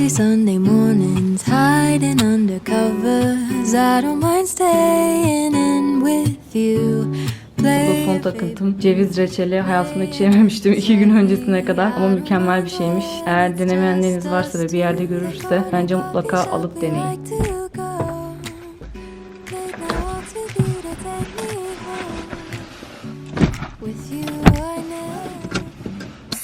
lazy Sunday mornings, hiding under covers. I don't mind staying in with you. Bu son takıntım. Ceviz reçeli hayatımda hiç yememiştim iki gün öncesine kadar. Ama mükemmel bir şeymiş. Eğer denemeyenleriniz varsa ve bir yerde görürse bence mutlaka alıp deneyin.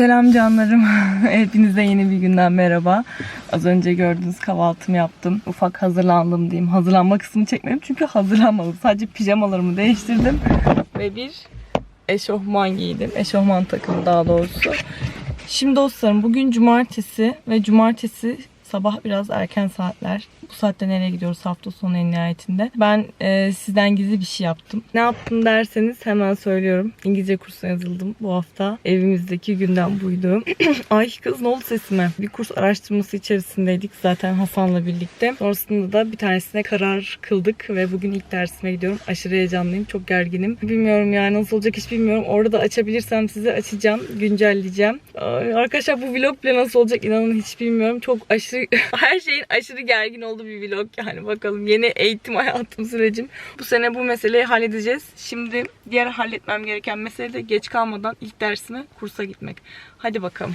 Selam canlarım. Hepinize yeni bir günden merhaba. Az önce gördüğünüz kahvaltımı yaptım. Ufak hazırlandım diyeyim. Hazırlanma kısmını çekmedim çünkü hazırlanmadım. Sadece pijamalarımı değiştirdim. Ve bir eşofman giydim. Eşofman takımı daha doğrusu. Şimdi dostlarım bugün cumartesi ve cumartesi sabah biraz erken saatler. Bu saatte nereye gidiyoruz hafta sonu en nihayetinde. Ben e, sizden gizli bir şey yaptım. Ne yaptım derseniz hemen söylüyorum. İngilizce kursuna yazıldım bu hafta. Evimizdeki gündem buydu. Ay kız ne oldu sesime? Bir kurs araştırması içerisindeydik zaten Hasan'la birlikte. Sonrasında da bir tanesine karar kıldık ve bugün ilk dersime gidiyorum. Aşırı heyecanlıyım. Çok gerginim. Bilmiyorum yani nasıl olacak hiç bilmiyorum. Orada da açabilirsem size açacağım. Güncelleyeceğim. Arkadaşlar bu vlog bile nasıl olacak inanın hiç bilmiyorum. Çok aşırı her şeyin aşırı gergin olduğu bir vlog yani bakalım yeni eğitim hayatım sürecim. Bu sene bu meseleyi halledeceğiz. Şimdi diğer halletmem gereken mesele de geç kalmadan ilk dersime kursa gitmek. Hadi bakalım.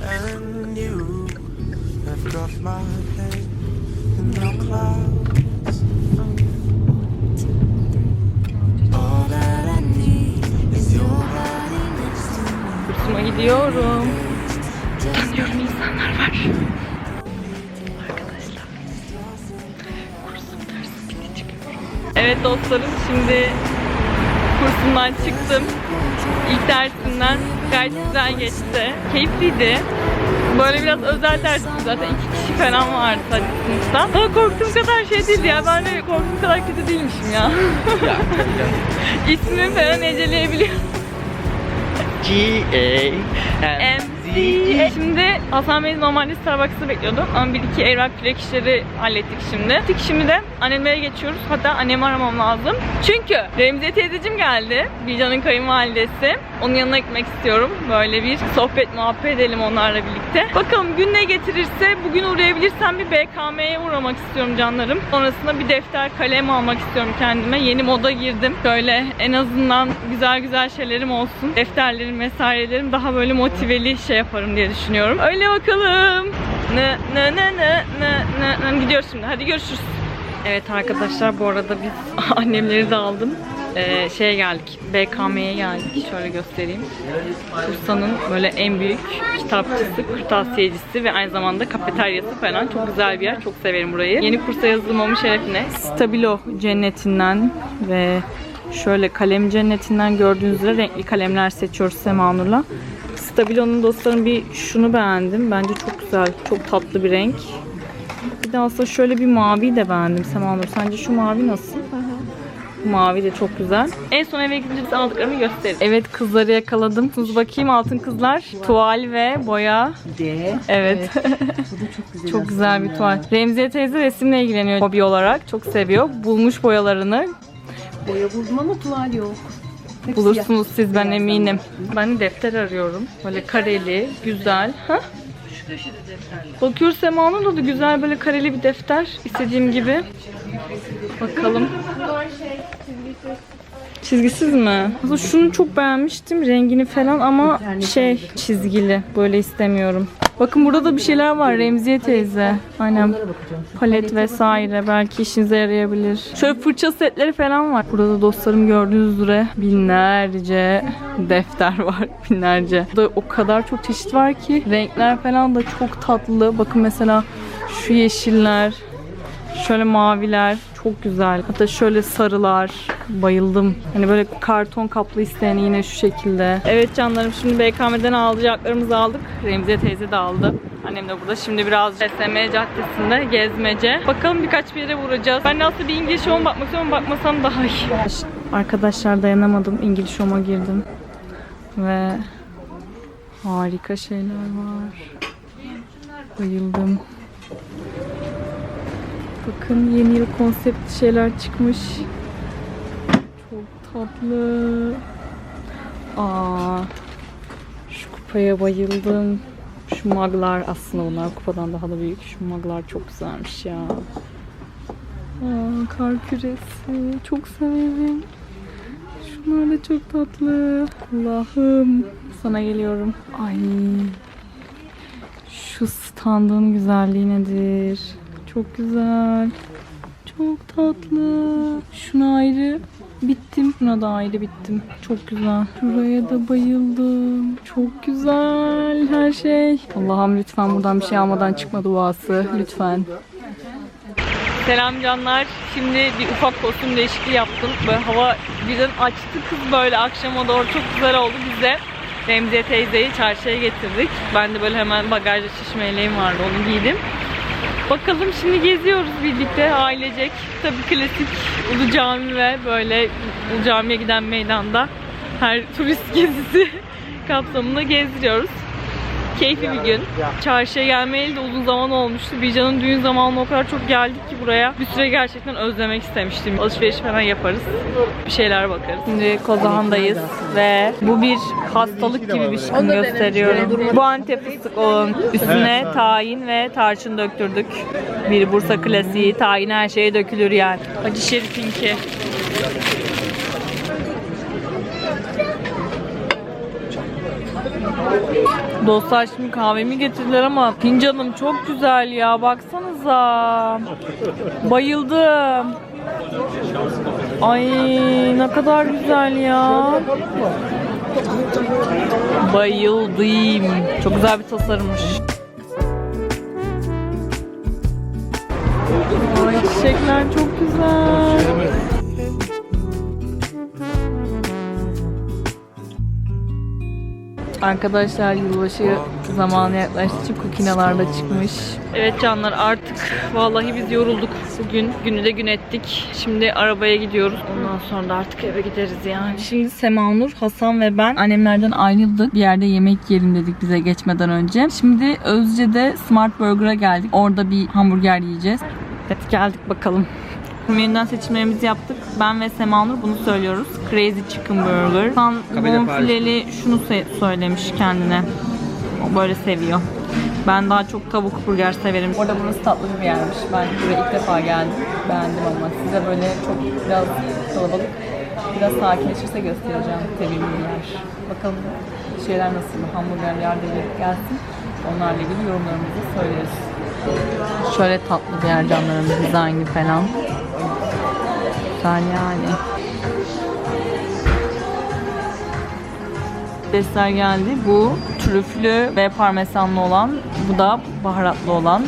And you have got my head in the clouds. Gidiyorum. Dinliyorum insanlar var. Arkadaşlar. Kursum dersim bitti çıkıyorum. Evet dostlarım şimdi kursumdan çıktım. İlk dersimden gayet güzel geçti. Keyifliydi. Böyle biraz özel dersim zaten iki kişi falan vardı sadece sınıfta. Ama korktuğum kadar şey değildi ya. Ben de korktuğum kadar kötü değilmişim ya. İsmimi falan eceleyebiliyorum. G A M E. Şimdi Hasan Bey normalde Starbucks'ta bekliyordu ama bir iki evrak kürek işleri hallettik şimdi. Gittik şimdi de annemlere geçiyoruz. Hatta annemi aramam lazım. Çünkü Remziye teyzeciğim geldi. Bilcan'ın kayınvalidesi. Onun yanına gitmek istiyorum. Böyle bir sohbet muhabbet edelim onlarla birlikte. Bakalım gün ne getirirse bugün uğrayabilirsem bir BKM'ye uğramak istiyorum canlarım. Sonrasında bir defter kalem almak istiyorum kendime. Yeni moda girdim. Böyle en azından güzel güzel şeylerim olsun. Defterlerim vesairelerim daha böyle motiveli şey yaparım diye düşünüyorum. Öyle bakalım. Ne ne ne ne ne ne ne gidiyoruz şimdi. Hadi görüşürüz. Evet arkadaşlar bu arada biz annemleri de aldım. Ee, şeye geldik. BKM'ye geldik. Şöyle göstereyim. Bursa'nın böyle en büyük kitapçısı, kırtasiyecisi ve aynı zamanda kafeteryası falan. Çok güzel bir yer. Çok severim burayı. Yeni kursa yazılmamın şerefine. Stabilo cennetinden ve şöyle kalem cennetinden gördüğünüz üzere renkli kalemler seçiyoruz Semanur'la. Stabilo'nun dostlarım bir şunu beğendim. Bence çok güzel. Çok tatlı bir renk. Bir de aslında şöyle bir mavi de beğendim Semanur. Sence şu mavi nasıl? Bu mavi de çok güzel. En son eve gidince size aldıklarımı gösteririm. Evet kızları yakaladım. Sus bakayım altın kızlar. Tuval ve boya. Evet. çok güzel bir tuval. Remziye teyze resimle ilgileniyor hobi olarak. Çok seviyor. Bulmuş boyalarını. Boya buldum ama tuval yok. Bulursunuz siz ben eminim. Ben de defter arıyorum. Böyle kareli, güzel. Ha? Bakıyor Sema'nın da güzel böyle kareli bir defter. istediğim gibi. Bakalım. Çizgisiz mi? Aslında şunu çok beğenmiştim rengini falan ama şey çizgili böyle istemiyorum. Bakın burada da bir şeyler var Remziye teyze. Aynen palet vesaire belki işinize yarayabilir. Şöyle fırça setleri falan var. Burada da dostlarım gördüğünüz üzere binlerce defter var. Binlerce. Burada o kadar çok çeşit var ki renkler falan da çok tatlı. Bakın mesela şu yeşiller, Şöyle maviler çok güzel. Hatta şöyle sarılar. Bayıldım. Hani böyle karton kaplı isteyen yine şu şekilde. Evet canlarım şimdi BKM'den alacaklarımızı aldık. Remziye teyze de aldı. Annem de burada. Şimdi biraz SM Caddesi'nde gezmece. Bakalım birkaç bir yere vuracağız. Ben aslında bir İngiliz Home'a bakmak istiyorum. Bakmasam daha iyi. Arkadaşlar dayanamadım. İngiliz Home'a girdim. Ve harika şeyler var. Bayıldım. Bakın yeni yıl konseptli şeyler çıkmış. Çok tatlı. Aa, şu kupaya bayıldım. Şu maglar aslında bunlar kupadan daha da büyük. Şu maglar çok güzelmiş ya. Aa, kar küresi. Çok severim. Şunlar da çok tatlı. Allah'ım. Sana geliyorum. Ay. Şu standın güzelliği nedir? Çok güzel. Çok tatlı. Şuna ayrı bittim. Şuna da ayrı bittim. Çok güzel. Şuraya da bayıldım. Çok güzel her şey. Allah'ım lütfen buradan bir şey almadan çıkma duası. Lütfen. Selam canlar. Şimdi bir ufak kostüm değişikliği yaptım. Böyle hava birden açtı kız böyle akşama doğru çok güzel oldu. Biz de Remziye teyzeyi çarşıya getirdik. Ben de böyle hemen bagajda şişme vardı onu giydim. Bakalım şimdi geziyoruz birlikte ailecek. Tabii klasik Ulu Cami ve böyle Ulu Cami'ye giden meydanda her turist gezisi kapsamında gezdiriyoruz. Keyifli bir gün. Çarşıya gelmeyeli de uzun zaman olmuştu. Bircan'ın düğün zamanına o kadar çok geldik ki buraya. Bir süre gerçekten özlemek istemiştim. Alışveriş falan yaparız. Bir şeyler bakarız. Şimdi Kozahan'dayız ve bu bir hastalık gibi bir şey gösteriyorum. Bu Antep fıstık onun üstüne tahin ve tarçın döktürdük. Bir Bursa klasiği. Tahin her şeye dökülür yani. Hacı Şerif'inki. Dostlar şimdi kahvemi getirdiler ama fincanım çok güzel ya baksanıza. Bayıldım. Ay ne kadar güzel ya. Bayıldım. Çok güzel bir tasarımmış. Ay çiçekler çok güzel. Arkadaşlar yılbaşı zamanı yaklaştığı için kukinalar da çıkmış. Evet canlar artık vallahi biz yorulduk bugün. Günü de gün ettik. Şimdi arabaya gidiyoruz. Ondan sonra da artık eve gideriz yani. Şimdi Semanur, Hasan ve ben annemlerden ayrıldık. Bir yerde yemek yiyelim dedik bize geçmeden önce. Şimdi Özce'de Smart Burger'a geldik. Orada bir hamburger yiyeceğiz. Evet geldik bakalım. Menüden seçimlerimizi yaptık. Ben ve Semanur bunu söylüyoruz. Crazy Chicken Burger. San bonfileli şunu söylemiş kendine. O böyle seviyor. Ben daha çok tavuk burger severim. Orada burası tatlı bir yermiş. Ben buraya ilk defa geldim. Beğendim ama size böyle çok biraz kalabalık, biraz sakinleşirse göstereceğim sevdiğim bir yer. Bakalım şeyler nasıl, hamburgerler de gelip gelsin. Onlarla ilgili yorumlarımızı söyleriz. Şöyle tatlı bir yer canlarım, dizaynı falan. Güzel yani. Desler geldi. Bu trüflü ve parmesanlı olan. Bu da baharatlı olan.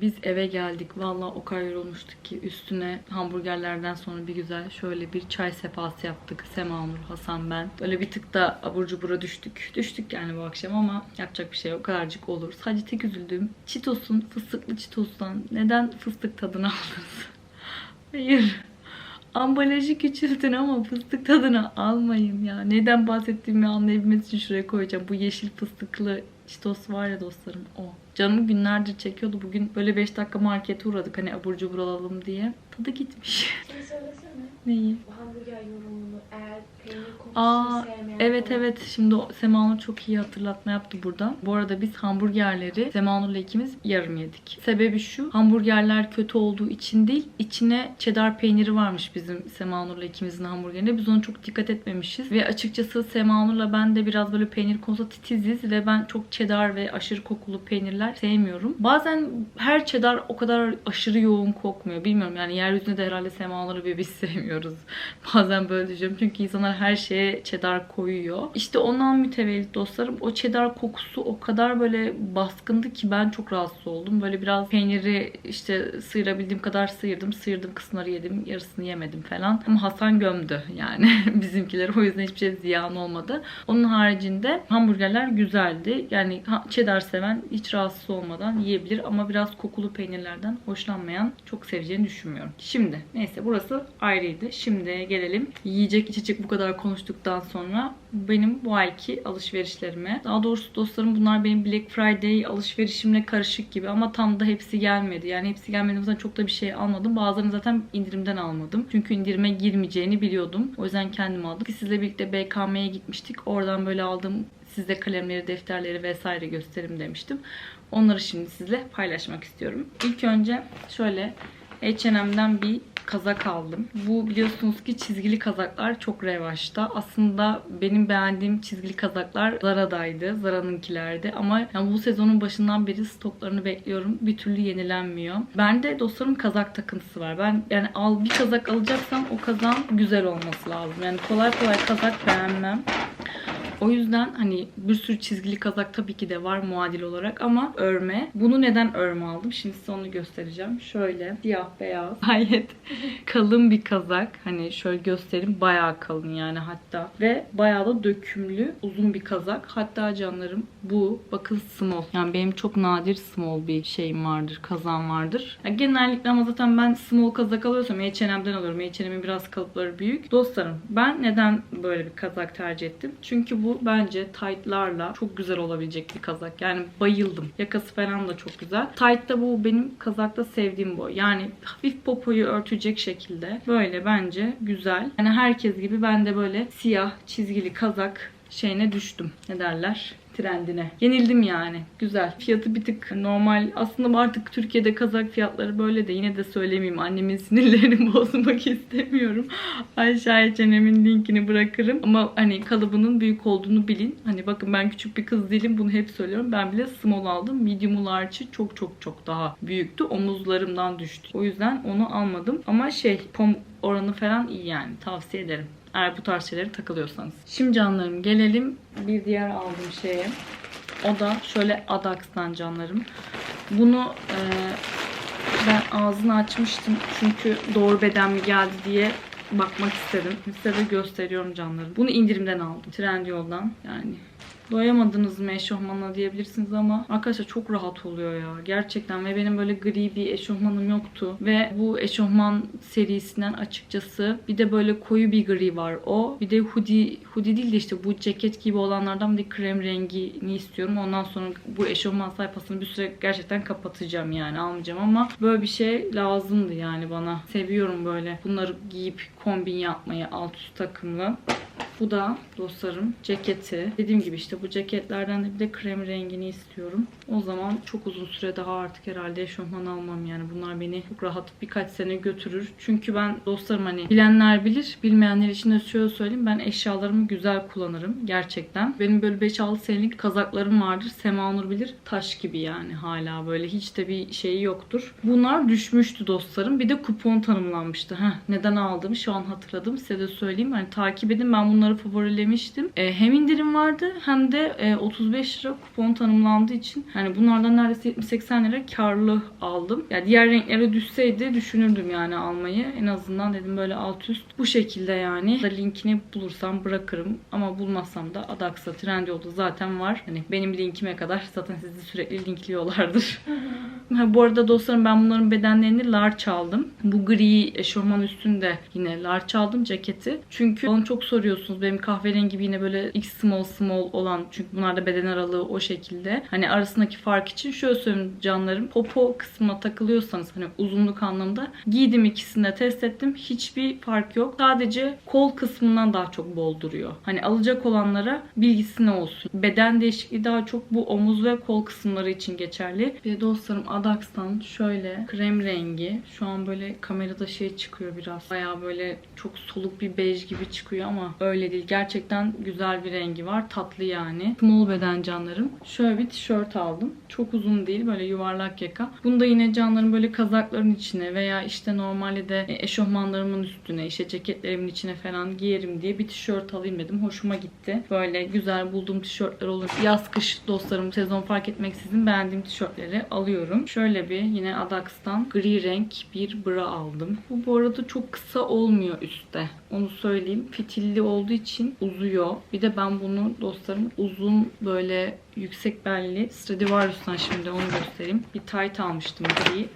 Biz eve geldik. Vallahi o kadar yorulmuştuk ki üstüne hamburgerlerden sonra bir güzel şöyle bir çay sefası yaptık. Sema Nur, Hasan ben. Böyle bir tık da abur cubura düştük. Düştük yani bu akşam ama yapacak bir şey yok. O kadarcık olur. Sadece tek üzüldüğüm Cheetos'un fıstıklı Cheetos'tan neden fıstık tadını aldınız? Hayır. Ambalajı küçültün ama fıstık tadını almayın ya. Neden bahsettiğimi anlayabilmeniz için şuraya koyacağım. Bu yeşil fıstıklı Cheetos var ya dostlarım o. Canım günlerdir çekiyordu. Bugün böyle 5 dakika markete uğradık hani abur cubur alalım diye. Tadı gitmiş. Şey söylesene. Neyi? Bu hamburger yorumunu eğer Aa, evet evet şimdi Semanur çok iyi hatırlatma yaptı burada. Bu arada biz hamburgerleri Semanur'la ikimiz yarım yedik. Sebebi şu hamburgerler kötü olduğu için değil içine cheddar peyniri varmış bizim Semanur'la ikimizin hamburgerinde. Biz ona çok dikkat etmemişiz ve açıkçası Semanur'la ben de biraz böyle peynir konusunda titiziz ve ben çok cheddar ve aşırı kokulu peynirler sevmiyorum. Bazen her cheddar o kadar aşırı yoğun kokmuyor. Bilmiyorum yani yeryüzünde de herhalde Semanur'u bir biz sevmiyoruz. Bazen böyle düşünüyorum çünkü insanlar her şeye cheddar koyuyor. İşte ondan mütevellit dostlarım o cheddar kokusu o kadar böyle baskındı ki ben çok rahatsız oldum. Böyle biraz peyniri işte sıyırabildiğim kadar sıyırdım. Sıyırdığım kısımları yedim. Yarısını yemedim falan. Ama Hasan gömdü yani bizimkiler. O yüzden hiçbir şey ziyan olmadı. Onun haricinde hamburgerler güzeldi. Yani cheddar seven hiç rahatsız olmadan yiyebilir ama biraz kokulu peynirlerden hoşlanmayan çok seveceğini düşünmüyorum. Şimdi neyse burası ayrıydı. Şimdi gelelim yiyecek içecek bu kadar konuştuktan sonra benim bu ayki alışverişlerime. Daha doğrusu dostlarım bunlar benim Black Friday alışverişimle karışık gibi ama tam da hepsi gelmedi. Yani hepsi gelmedi. zaten çok da bir şey almadım. Bazılarını zaten indirimden almadım. Çünkü indirime girmeyeceğini biliyordum. O yüzden kendim aldım. Sizle birlikte BKM'ye gitmiştik. Oradan böyle aldığım size kalemleri, defterleri vesaire gösterim demiştim. Onları şimdi sizle paylaşmak istiyorum. İlk önce şöyle H&M'den bir kazak aldım. Bu biliyorsunuz ki çizgili kazaklar çok revaçta. Aslında benim beğendiğim çizgili kazaklar Zara'daydı. Zara'nınkilerdi. Ama yani bu sezonun başından beri stoklarını bekliyorum. Bir türlü yenilenmiyor. Bende dostlarım kazak takıntısı var. Ben yani al bir kazak alacaksam o kazağın güzel olması lazım. Yani kolay kolay kazak beğenmem. O yüzden hani bir sürü çizgili kazak tabii ki de var muadil olarak ama örme. Bunu neden örme aldım? Şimdi size onu göstereceğim. Şöyle siyah beyaz. Gayet kalın bir kazak. Hani şöyle göstereyim. Bayağı kalın yani hatta. Ve bayağı da dökümlü uzun bir kazak. Hatta canlarım bu bakın small. Yani benim çok nadir small bir şeyim vardır. Kazan vardır. Ya genellikle ama zaten ben small kazak alıyorsam H&M'den alıyorum. H&M'in biraz kalıpları büyük. Dostlarım ben neden böyle bir kazak tercih ettim? Çünkü bu bence tight'larla çok güzel olabilecek bir kazak. Yani bayıldım. Yakası falan da çok güzel. Tight da bu benim kazakta sevdiğim boy. Yani hafif popoyu örtecek şekilde. Böyle bence güzel. Yani herkes gibi ben de böyle siyah çizgili kazak şeyine düştüm. Ne derler? Trendine. Yenildim yani. Güzel. Fiyatı bir tık normal. Aslında artık Türkiye'de kazak fiyatları böyle de yine de söylemeyeyim. Annemin sinirlerini bozmak istemiyorum. Aşağıya çenemin linkini bırakırım. Ama hani kalıbının büyük olduğunu bilin. Hani bakın ben küçük bir kız değilim. Bunu hep söylüyorum. Ben bile small aldım. Medium large'ı çok çok çok daha büyüktü. Omuzlarımdan düştü. O yüzden onu almadım. Ama şey pom oranı falan iyi yani. Tavsiye ederim. Eğer bu tarz şeylere takılıyorsanız. Şimdi canlarım gelelim bir diğer aldığım şeye. O da şöyle Adax'tan canlarım. Bunu e, ben ağzını açmıştım. Çünkü doğru beden mi geldi diye bakmak istedim. Size de gösteriyorum canlarım. Bunu indirimden aldım. Trendyol'dan yani. Doyamadınız mı eşofmanla diyebilirsiniz ama arkadaşlar çok rahat oluyor ya. Gerçekten ve benim böyle gri bir eşofmanım yoktu. Ve bu eşofman serisinden açıkçası bir de böyle koyu bir gri var o. Bir de hoodie, hoodie değil de işte bu ceket gibi olanlardan bir krem rengini istiyorum. Ondan sonra bu eşofman sayfasını bir süre gerçekten kapatacağım yani almayacağım ama böyle bir şey lazımdı yani bana. Seviyorum böyle bunları giyip kombin yapmayı alt üst takımlı. Bu da dostlarım ceketi. Dediğim gibi işte bu ceketlerden de bir de krem rengini istiyorum. O zaman çok uzun süre daha artık herhalde eşofman almam yani. Bunlar beni çok rahat birkaç sene götürür. Çünkü ben dostlarım hani bilenler bilir. Bilmeyenler için de şöyle söyleyeyim. Ben eşyalarımı güzel kullanırım. Gerçekten. Benim böyle 5-6 senelik kazaklarım vardır. Sema Nur bilir. Taş gibi yani hala böyle. Hiç de bir şeyi yoktur. Bunlar düşmüştü dostlarım. Bir de kupon tanımlanmıştı. Heh, neden aldım şu an hatırladım. Size de söyleyeyim. Hani takip edin. Ben bunları favorilemiştim. E, hem indirim vardı hem de e, 35 lira kupon tanımlandığı için hani bunlardan neredeyse 70-80 lira karlı aldım. Ya diğer renklere düşseydi düşünürdüm yani almayı. En azından dedim böyle alt üst bu şekilde yani. Da linkini bulursam bırakırım ama bulmazsam da Adax'a Trendyol'da zaten var. Hani benim linkime kadar zaten sizi sürekli linkliyorlardır. ha, bu arada dostlarım ben bunların bedenlerini large aldım. Bu gri eşofman üstünde yine large aldım ceketi. Çünkü bana çok soruyorsunuz benim kahverengi gibi yine böyle x small small olan çünkü bunlarda beden aralığı o şekilde. Hani arasındaki fark için şöyle söyleyeyim canlarım. Popo kısmına takılıyorsanız hani uzunluk anlamda giydim ikisini de test ettim. Hiçbir fark yok. Sadece kol kısmından daha çok bol. Hani alacak olanlara bilgisine olsun. Beden değişikliği daha çok bu omuz ve kol kısımları için geçerli. Bir dostlarım Adax'tan şöyle krem rengi. Şu an böyle kamerada şey çıkıyor biraz. Baya böyle çok soluk bir bej gibi çıkıyor ama öyle değil. Gerçekten güzel bir rengi var. Tatlı yani. Small beden canlarım. Şöyle bir tişört aldım. Çok uzun değil. Böyle yuvarlak yaka. Bunu da yine canlarım böyle kazakların içine veya işte normalde de eşofmanlarımın üstüne işte ceketlerimin içine falan giyerim diye bir tişört alayım dedim. Hoşuma gitti. Böyle güzel bulduğum tişörtler olur. Yaz kış dostlarım sezon fark etmeksizin beğendiğim tişörtleri alıyorum. Şöyle bir yine Adax'tan gri renk bir bra aldım. Bu bu arada çok kısa olmuyor üstte. Onu söyleyeyim. Fitilli olduğu için uzuyor. Bir de ben bunu dostlarım uzun böyle yüksek belli Stradivarius'tan şimdi onu göstereyim. Bir tight almıştım gri.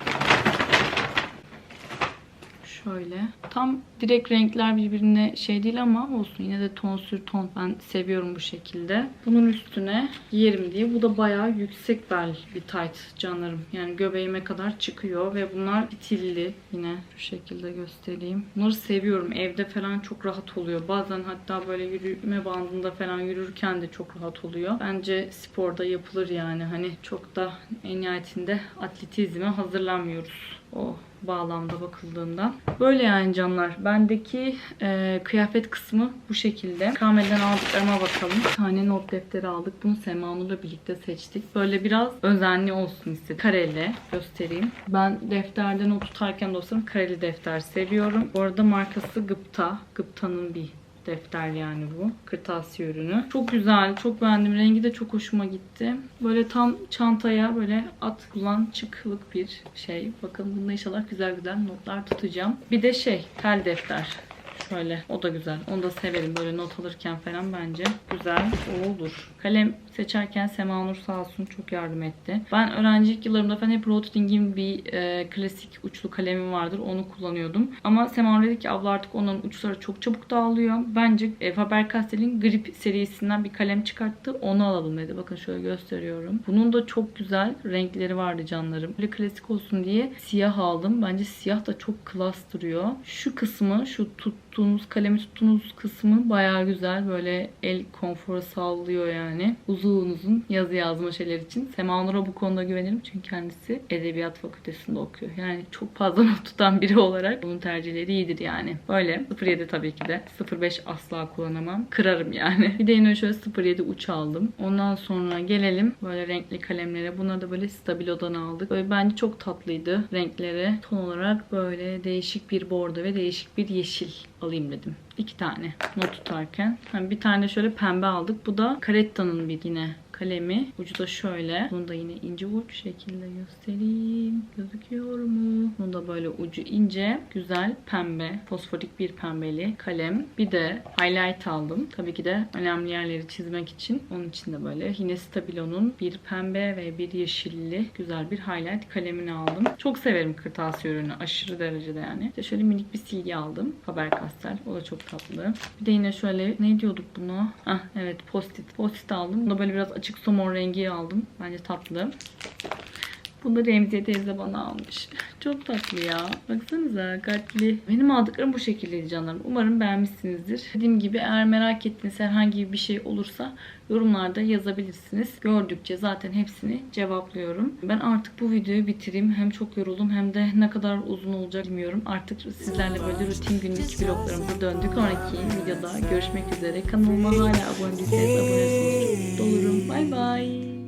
Şöyle. Tam direkt renkler birbirine şey değil ama olsun. Yine de ton sür ton. Ben seviyorum bu şekilde. Bunun üstüne giyerim diye. Bu da bayağı yüksek bel bir tight canlarım. Yani göbeğime kadar çıkıyor ve bunlar fitilli. Yine şu şekilde göstereyim. Bunları seviyorum. Evde falan çok rahat oluyor. Bazen hatta böyle yürüme bandında falan yürürken de çok rahat oluyor. Bence sporda yapılır yani. Hani çok da en nihayetinde atletizme hazırlanmıyoruz o bağlamda bakıldığında. Böyle yani canlar. Bendeki e, kıyafet kısmı bu şekilde. Kamel'den aldıklarıma bakalım. Bir tane not defteri aldık. Bunu Sema birlikte seçtik. Böyle biraz özenli olsun istedim. Kareli göstereyim. Ben defterde not tutarken dostlarım kareli defter seviyorum. Bu arada markası Gıpta. Gıpta'nın bir defter yani bu. Kırtasiye ürünü. Çok güzel. Çok beğendim. Rengi de çok hoşuma gitti. Böyle tam çantaya böyle at kullan çıklık bir şey. Bakın bunda inşallah güzel güzel notlar tutacağım. Bir de şey tel defter. Şöyle o da güzel. Onu da severim böyle not alırken falan bence. Güzel. Olur. Kalem seçerken Sema Nur sağ olsun çok yardım etti. Ben öğrencilik yıllarımda falan hep Rotring'in bir e, klasik uçlu kalemim vardır. Onu kullanıyordum. Ama Sema Nur dedi ki abla artık onların uçları çok çabuk dağılıyor. Bence e, Faber-Castell'in Grip serisinden bir kalem çıkarttı. Onu alalım dedi. Bakın şöyle gösteriyorum. Bunun da çok güzel renkleri vardı canlarım. Böyle klasik olsun diye siyah aldım. Bence siyah da çok klas duruyor. Şu kısmı, şu tuttuğunuz, kalemi tuttuğunuz kısmı bayağı güzel. Böyle el konforu sağlıyor yani. Uzun uzun yazı yazma şeyler için. Sema Nur'a bu konuda güvenirim. Çünkü kendisi Edebiyat Fakültesinde okuyor. Yani çok fazla not tutan biri olarak onun tercihleri iyidir yani. Böyle 07 tabii ki de. 05 asla kullanamam. Kırarım yani. Bir de yine şöyle 07 uç aldım. Ondan sonra gelelim böyle renkli kalemlere. Bunları da böyle Stabilo'dan aldık. Böyle bence çok tatlıydı renkleri. Ton olarak böyle değişik bir bordo ve değişik bir yeşil alayım dedim. İki tane not tutarken. Ha, bir tane şöyle pembe aldık. Bu da Caretta'nın bir yine kalemi. Ucu da şöyle. Bunu da yine ince uç şekilde göstereyim. Gözüküyor mu? Bunu da böyle ucu ince, güzel pembe, fosforik bir pembeli kalem. Bir de highlight aldım. Tabii ki de önemli yerleri çizmek için. Onun için de böyle yine Stabilo'nun bir pembe ve bir yeşilli güzel bir highlight kalemini aldım. Çok severim kırtasiye ürünü. Aşırı derecede yani. İşte şöyle minik bir silgi aldım. Faber-Castell. O da çok tatlı. Bir de yine şöyle ne diyorduk buna? Ah evet post-it. Post-it aldım. Bunu da böyle biraz açık somon rengi aldım. Bence tatlı. Da Remziye teyze bana almış. Çok tatlı ya. Baksanıza kalpli. Benim aldıklarım bu şekildeydi canlarım. Umarım beğenmişsinizdir. Dediğim gibi eğer merak ettiğiniz herhangi bir şey olursa yorumlarda yazabilirsiniz. Gördükçe zaten hepsini cevaplıyorum. Ben artık bu videoyu bitireyim. Hem çok yoruldum hem de ne kadar uzun olacak bilmiyorum. Artık sizlerle böyle rutin günlük vloglarımıza döndük. Sonraki videoda görüşmek üzere. Kanalıma hala abone değilseniz abone